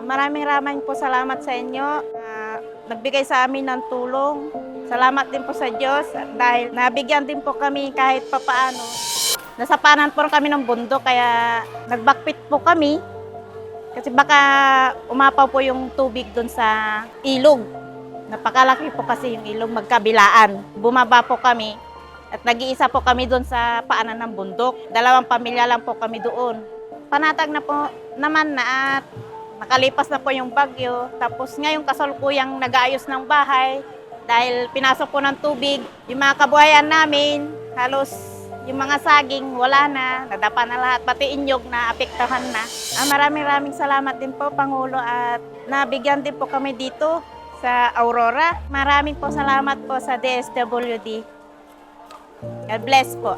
Maraming maraming po salamat sa inyo. Ah, nagbigay sa amin ng tulong. Salamat din po sa Diyos dahil nabigyan din po kami kahit papaano. Nasapanan po kami ng bundok kaya nagbakpit po kami. Kasi baka umapaw po yung tubig doon sa ilog. Napakalaki po kasi yung ilog magkabilaan. Bumaba po kami at nag-iisa po kami doon sa paanan ng bundok. Dalawang pamilya lang po kami doon. Panatag na po naman na at nakalipas na po yung bagyo. Tapos ngayong kasalukuyang nag-aayos ng bahay dahil pinasok po ng tubig. Yung mga kabuhayan namin, halos yung mga saging wala na, nadapa na lahat, pati inyog na apektahan na. Ah, maraming maraming salamat din po, Pangulo, at nabigyan din po kami dito sa Aurora. Maraming po salamat po sa DSWD. God bless po.